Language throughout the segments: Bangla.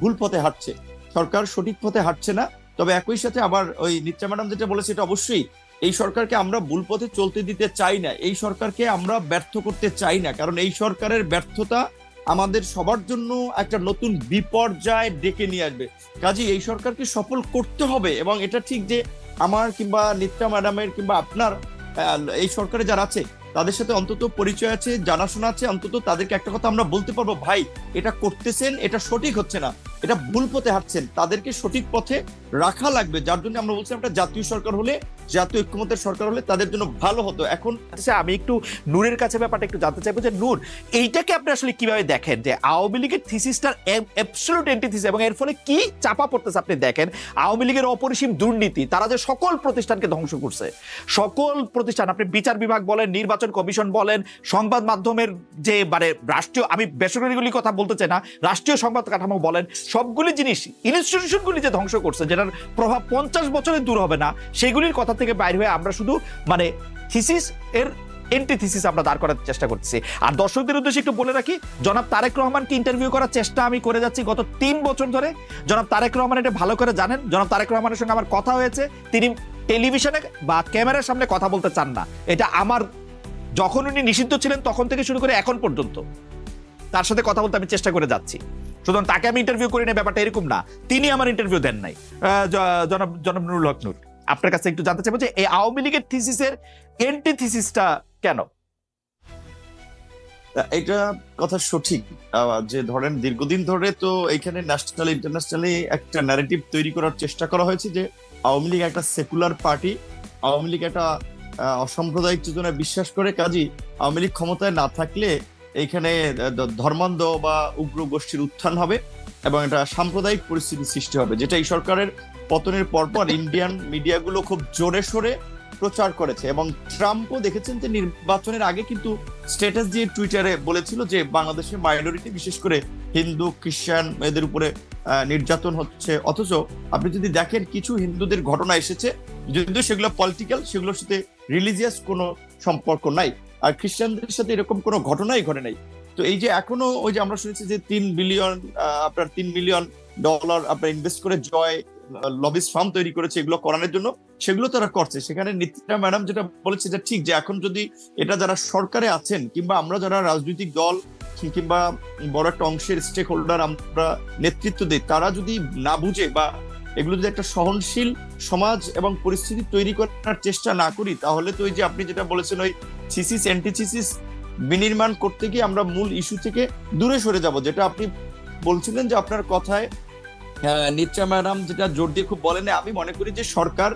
ভুল পথে হাঁটছে। সরকার সঠিক পথে হাঁটছে না, তবে একই সাথে আবার ওই নিত্রা ম্যাডাম যেটা বলেছে এটা অবশ্যই, এই সরকারকে আমরা ভুল পথে চলতে দিতে চাই না, এই সরকারকে আমরা ব্যর্থ করতে চাই না, কারণ এই সরকারের ব্যর্থতা আমাদের সবার জন্য একটা নতুন বিপর্যয় ডেকে নিয়ে আসবে। কাজে এই সরকারকে সফল করতে হবে, এবং এটা ঠিক যে আমার কিংবা নিত্রা ম্যাডামের কিংবা আপনার এই সরকারে যারা আছে তাদের সাথে অন্তত পরিচয় আছে, জানাশোনা আছে, অন্তত তাদেরকে একটা কথা আমরা বলতে পারব, ভাই, এটা করতেছেন, এটা সঠিক হচ্ছে না। এটা ভুল পথে হাঁটছেন। তাদেরকে সঠিক পথে রাখা লাগবে। যার জন্য আমরা বলছি একটা জাতীয় সরকার হলে জাতীয় ঐক্যমতের সরকার হলে তাদের জন্য ভালো হতো। এখন আচ্ছা আমি একটু নূরের কাছে ব্যাপারটা একটু জানতে চাইব যে, নূর, এইটাকে আপনি আসলে কীভাবে দেখেন যে, আওয়ামী লীগের থিসিসটার এন্টিথিস এবং এর ফলে কি চাপা পড়তেছে আপনি দেখেন, আওয়ামী লীগের অপরিসীম দুর্নীতি, তারা যে সকল প্রতিষ্ঠানকে ধ্বংস করছে, সকল প্রতিষ্ঠান, আপনি বিচার বিভাগ বলেন, নির্বাচন কমিশন বলেন, সংবাদ মাধ্যমের যে মানে রাষ্ট্রীয়, আমি বেসরকারিগুলি কথা বলতে চাই না, রাষ্ট্রীয় সংবাদ কাঠামো বলেন, সবগুলি জিনিস ইনস্টিটিউশনগুলি যে ধ্বংস করছে, যেটার প্রভাব পঞ্চাশ বছরে দূর হবে না, সেগুলির কথা থেকে বাইরে হয়ে আমরা শুধু মানে থিসিস এর এন্টিথিসিস আমরা দাঁড় করার চেষ্টা করছি আর দর্শকদের উদ্দেশ্যে একটু বলে রাখি, জনাব তারেক রহমানকে ইন্টারভিউ করার চেষ্টা আমি করে যাচ্ছি গত তিন বছর ধরে। জনাব তারেক রহমান এটা ভালো করে জানেন। জনাব তারেক রহমানের সঙ্গে আমার কথা হয়েছে। তিনি টেলিভিশনে বা ক্যামেরার সামনে কথা বলতে চান না। এটা আমার, যখন উনি নিষিদ্ধ ছিলেন তখন থেকে শুরু করে এখন পর্যন্ত। তার সাথে কথা বলতে আমি চেষ্টা করে যাচ্ছি। সুতরাং তাকে আমি ইন্টারভিউ করি না ব্যাপারটা এরকম না। তিনি আমার ইন্টারভিউ দেন নাই। জনাব জনাব নুরুল হক নূর। আপনার কাছে একটু জানতে চাইব যে এই আওয়ামী লীগের থিসিসের এন্টি থিসিসটা কেন? এটা কথা সঠিক। যে ধরেন দীর্ঘদিন ধরে তো এখানে ন্যাশনাল ইন্টারন্যাশনালি একটা ন্যারেটিভ তৈরি করার চেষ্টা করা হয়েছে যে আওয়ামী লীগ একটা সেকুলার পার্টি আওয়ামী লীগ একটা অসাম্প্রদায়িক চেতনায় বিশ্বাস করে। কাজী আওয়ামী লীগ ক্ষমতায় না থাকলে এখানে ধর্মান্ধ বা উগ্র গোষ্ঠীর উত্থান হবে এবং একটা সাম্প্রদায়িক পরিস্থিতি সৃষ্টি হবে, যেটা এই সরকারের পতনের পরপর ইন্ডিয়ান মিডিয়াগুলো খুব জোরে সোরে প্রচার করেছে এবং ট্রাম্পও দেখেছেন যে নির্বাচনের আগে কিন্তু স্ট্যাটাস দিয়ে টুইটারে বলেছিল যে বাংলাদেশের মাইনরিটি বিশেষ করে হিন্দু, খ্রিস্টান এদের উপরে নির্যাতন হচ্ছে। অথচ আপনি যদি দেখেন কিছু হিন্দুদের ঘটনা এসেছে, যদিও সেগুলো পলিটিক্যাল সেগুলোর সাথে রিলিজিয়াস কোনো সম্পর্ক নাই। আর খ্রিস্টানদের সাথে এরকম কোনো ঘটনাই ঘটে নাই। তো এই যে এখনও ওই যে আমরা শুনেছি যে তিন বিলিয়ন আপনার তিন মিলিয়ন ডলার আপনার ইনভেস্ট করে জয় লবিস ফার্ম তৈরি করেছে এগুলো করানোর জন্য, সেগুলো তারা করছে। সেখানে নিত্যা ম্যাডাম যেটা বলেছে যে ঠিক যে এখন যদি এটা যারা সরকারে আছেন কিংবা আমরা যারা রাজনৈতিক দল কিংবা বড় একটা অংশের স্টেক হোল্ডার আমরা নেতৃত্ব দিই, তারা যদি না বুঝে বা এগুলো যদি একটা সহনশীল সমাজ এবং পরিস্থিতি তৈরি করার চেষ্টা না করি, তাহলে তো ওই যে আপনি যেটা বলেছেন ওই থিসিস অ্যান্টিথিসিস বিনির্মাণ করতে গিয়ে আমরা মূল ইস্যু থেকে দূরে সরে যাব, যেটা আপনি বলছিলেন যে আপনার কথায় আহ, নিত্রা ম্যাডাম যেটা জোর দিয়ে খুব বলেন আমি মনে করি যে সরকার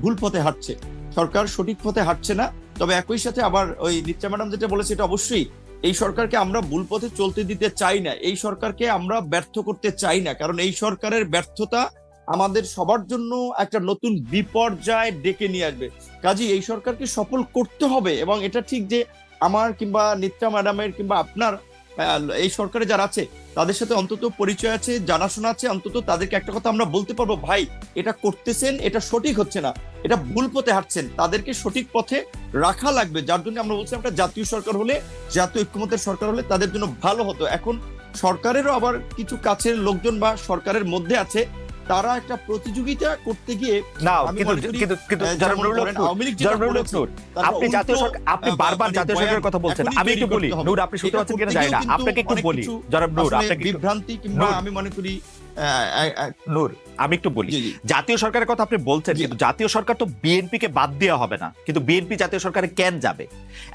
ভুল পথে হাঁটছে। সরকার সঠিক পথে হাঁটছে না তবে একই সাথে আবার ওই নিত্রা ম্যাডাম যেটা বলেছে এটা অবশ্যই এই সরকারকে আমরা ভুল পথে চলতে দিতে চাই না এই সরকারকে আমরা ব্যর্থ করতে চাই না কারণ এই সরকারের ব্যর্থতা আমাদের সবার জন্য একটা নতুন বিপর্যয় ডেকে নিয়ে আসবে। কাজে এই সরকারকে সফল করতে হবে এবং এটা ঠিক যে আমার কিংবা নিত্রা ম্যাডামের কিংবা আপনার এই সরকারে যারা আছে, তাদের সাথে অন্তত পরিচয় আছে, জানাশোনা আছে, অন্তত তাদেরকে একটা কথা আমরা বলতে পারব, ভাই, এটা করতেছেন, এটা সঠিক হচ্ছে না। এটা ভুল পথে হাঁটছেন। তাদেরকে সঠিক পথে রাখা লাগবে। যার জন্য আমরা বলছি একটা জাতীয় সরকার হলে, জাতীয় ঐক্যমতের সরকার হলে তাদের জন্য ভালো হতো। এখন সরকারেরও আবার কিছু কাছের লোকজন বা সরকারের মধ্যে আছে তারা একটা প্রতিযোগিতা করতে গিয়ে না কিন্তু কিন্তু কিন্তু আপনি জাতীয় সরকার আপনি বারবার জাতীয় সরকারের কথা বলছেন আমি একটু বলি নূর আপনি শুনতে পাচ্ছেন কিনা? জানি না আপনাকে একটু বলি জনাব নূর আপনাকে বিভ্রান্তি কিংবা আমি মনে করি নূর আমি একটু বলি। জাতীয় সরকারের কথা আপনি বলছেন কিন্তু জাতীয় সরকার তো বিএনপি কে বাদ দেওয়া হবে না কিন্তু বিএনপি জাতীয় সরকারে কেন যাবে?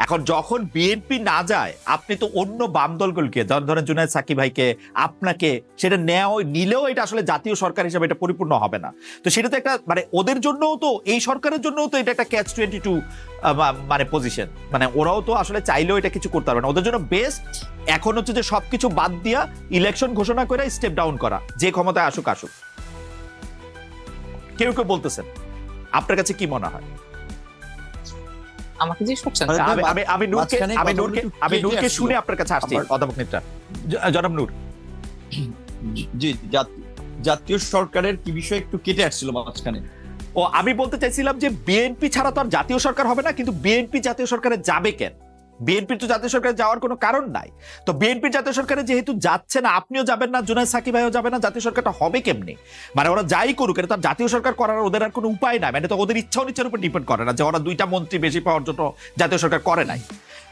এখন যখন বিএনপি না যায় আপনি তো অন্য বাম দলগুলোকে ধরেন জুনায়দ সাকি ভাইকে আপনাকে সেটা নেওয়া নিলেও এটা আসলে জাতীয় সরকার হিসেবে এটা পরিপূর্ণ হবে না। তো সেটা তো একটা মানে ওদের জন্যও তো এই সরকারের জন্যও তো এটা একটা ক্যাচ টোয়েন্টি টু মানে পজিশন মানে ওরাও তো আসলে চাইলেও এটা কিছু করতে পারবে না। ওদের জন্য বেস্ট এখন হচ্ছে যে সবকিছু বাদ দিয়া ইলেকশন ঘোষণা করে স্টেপ ডাউন করা যে ক্ষমতায় আসুক আসুক। কেউ কেউ বলতেছেন আপনার কাছে কি মনে হয়? আমাকে জিজ্ঞেস করছেন? আমি আমি আমি নূরকে আমি নূরকে আমি নূরকে শুনে আপনার কাছে আসছি অধ্যাপক নেত্রা জনাব নূর। জি জাতীয় সরকারের কি বিষয় একটু কেটে আসছিল মাঝখানে? ও আমি বলতে চাইছিলাম যে বিএনপি ছাড়া তো আর জাতীয় সরকার হবে না কিন্তু বিএনপি জাতীয় সরকারে যাবে কেন? বিএনপির তো জাতীয় সরকারে যাওয়ার কোনো কারণ নাই। তো বিএনপির জাতীয় সরকারে যেহেতু যাচ্ছে না, আপনিও যাবেন না জুনায় সাকিব ভাইও যাবে না, জাতীয় সরকারটা হবে কেমনি? মানে ওরা যাই করুক, এটা তার জাতীয় সরকার করার ওদের আর কোনো উপায় নাই। মানে তো ওদের ইচ্ছা অনিচ্ছার উপর ডিপেন্ড করে না যে ওরা দুইটা মন্ত্রী বেশি পাওয়ার জন্য জাতীয় সরকার করে নাই।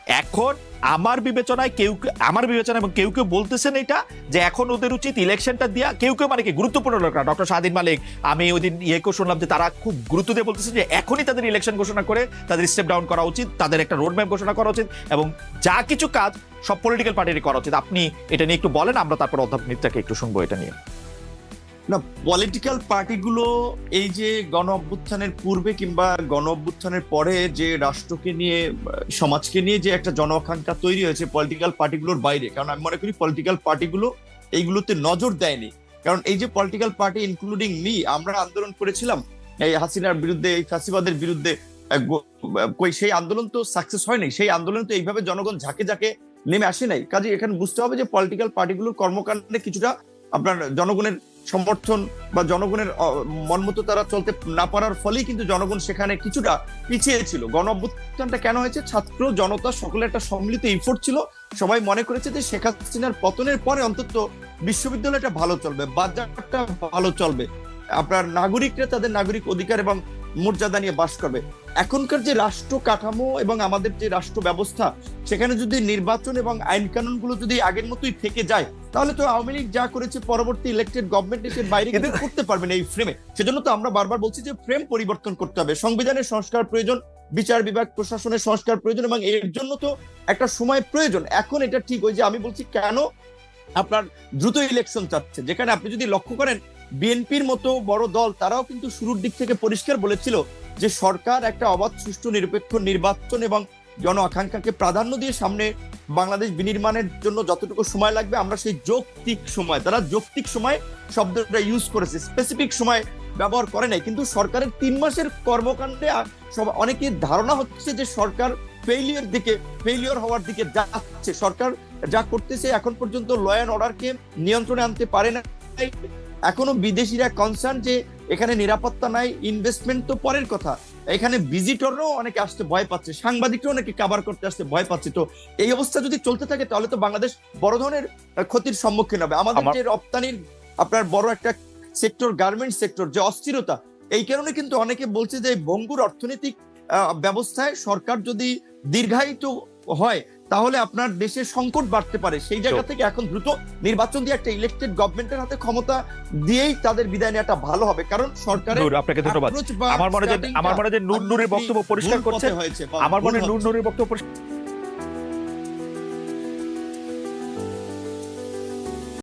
এখন আমার বিবেচনায় কেউ আমার বিবেচনা এবং কেউ কেউ বলতেছেন এটা, যে এখন ওদের উচিত ইলেকশনটা দিয়া। কেউ কেউ মানে কি, গুরুত্বপূর্ণ লোকরা ডক্টর স্বাধীন মালিক, আমি ওই দিন ইয়েকেও শুনলাম যে তারা খুব গুরুত্ব দিয়ে বলতেছে যে এখনই তাদের ইলেকশন ঘোষণা করে তাদের স্টেপ ডাউন করা উচিত, তাদের একটা রোড ম্যাপ ঘোষণা করা উচিত এবং যা কিছু কাজ সব পলিটিক্যাল পার্টিরই করা উচিত। আপনি এটা নিয়ে একটু বলেন, আমরা তারপর অধ্যাপক মিত্রাকে একটু শুনব এটা নিয়ে। না পলিটিক্যাল পার্টিগুলো এই যে গণ অভ্যুত্থানের পূর্বে কিংবা গণ অভ্যুত্থানের পরে যে রাষ্ট্রকে নিয়ে, সমাজকে নিয়ে যে একটা জন আকাঙ্ক্ষা তৈরি হয়েছে পলিটিক্যাল পার্টিগুলোর বাইরে, কারণ আমি মনে করি পলিটিক্যাল পার্টিগুলো এইগুলোতে নজর দেয়নি। কারণ এই যে পলিটিক্যাল পার্টি ইনক্লুডিং মি আমরা আন্দোলন করেছিলাম, এই হাসিনার বিরুদ্ধে, এই ফাঁসিবাদের বিরুদ্ধে সেই আন্দোলন তো সাকসেস হয়নি, সেই আন্দোলন তো এইভাবে জনগণ ঝাঁকে ঝাঁকে নেমে আসে নাই। কাজে এখানে বুঝতে হবে যে পলিটিক্যাল পার্টিগুলোর কর্মকাণ্ডে কিছুটা আপনার জনগণের সমর্থন বা জনগণের মন মতো তারা চলতে না পারার ফলেই কিন্তু জনগণ সেখানে কিছুটা পিছিয়ে ছিল। গণ অভ্যুত্থানটা কেন হয়েছে? ছাত্র জনতা সকলের একটা সম্মিলিত ইফোর্ট ছিল। সবাই মনে করেছে যে শেখ হাসিনার পতনের পরে অন্তত বিশ্ববিদ্যালয়টা ভালো চলবে, বাজারটা ভালো চলবে। আপনার নাগরিকরা তাদের নাগরিক অধিকার এবং মর্যাদা নিয়ে বাস করবে। এখনকার যে রাষ্ট্র কাঠামো এবং আমাদের যে রাষ্ট্র ব্যবস্থা সেখানে যদি নির্বাচন এবং আইন কানুনগুলো যদি আগের মতোই থেকে যায় তাহলে তো আওয়ামী লীগ যা করেছে পরবর্তী ইলেকটেড গভর্নমেন্ট এসে বাইরে কিন্তু- করতে পারবে না এই ফ্রেমে সেজন্য তো আমরা বারবার বলছি যে ফ্রেম পরিবর্তন করতে হবে। সংবিধানের সংস্কার প্রয়োজন বিচার বিভাগ প্রশাসনের সংস্কার প্রয়োজন এবং এর জন্য তো একটা সময় প্রয়োজন। এখন এটা ঠিক ওই যে আমি বলছি কেন আপনার দ্রুত ইলেকশন চাচ্ছে। যেখানে আপনি যদি লক্ষ্য করেন বিএনপির মতো বড় দল, তারাও কিন্তু শুরুর দিক থেকে পরিষ্কার বলেছিল যে সরকার একটা অবাধ, সুষ্ঠু, নিরপেক্ষ নির্বাচন এবং জন আকাঙ্ক্ষাকে প্রাধান্য দিয়ে সামনে বাংলাদেশ বিনির্মাণের জন্য যতটুকু সময় লাগবে, আমরা সেই যৌক্তিক সময়, তারা যৌক্তিক সময় শব্দটা ইউজ করেছে স্পেসিফিক সময় ব্যবহার করে নাই। কিন্তু সরকারের তিন মাসের কর্মকাণ্ডে সব, অনেকের ধারণা হচ্ছে যে সরকার ফেইলিয়র দিকে ফেইলিয়র হওয়ার দিকে যাচ্ছে। সরকার যা করতেছে এখন পর্যন্ত ল অর্ডারকে নিয়ন্ত্রণে আনতে পারে না এখনও বিদেশিরা কনসার্ন যে এখানে নিরাপত্তা নাই ইনভেস্টমেন্ট তো পরের কথা। এখানে ভিজিটররাও অনেকে আসতে ভয় পাচ্ছে সাংবাদিকরাও অনেকে কাভার করতে আসতে ভয় পাচ্ছে। তো এই অবস্থা যদি চলতে থাকে তাহলে তো বাংলাদেশ বড় ধরনের ক্ষতির সম্মুখীন হবে। আমাদের যে রপ্তানির আপনার বড় একটা সেক্টর গার্মেন্ট সেক্টর যে অস্থিরতা এই কারণে কিন্তু অনেকে বলছে যে ভঙ্গুর অর্থনৈতিক আহ, ব্যবস্থায় সরকার যদি দীর্ঘায়িত হয় তাহলে আপনার দেশের সংকট বাড়তে পারে। সেই জায়গা থেকে এখন দ্রুত নির্বাচন দিয়ে একটা ইলেকটেড গভর্নমেন্টের হাতে ক্ষমতা দিয়েই তাদের বিদায় নেওয়াটা ভালো হবে। কারণ সরকারের আপনাকে ধন্যবাদ। আমার মনে হয় আমার মনে হয় নুর নুরের বক্তব্য পরিষ্কার করতে হয়েছে আমার মনে নুর হয় নূর হচ্ছে। বক্তব্য পরিষ্কার-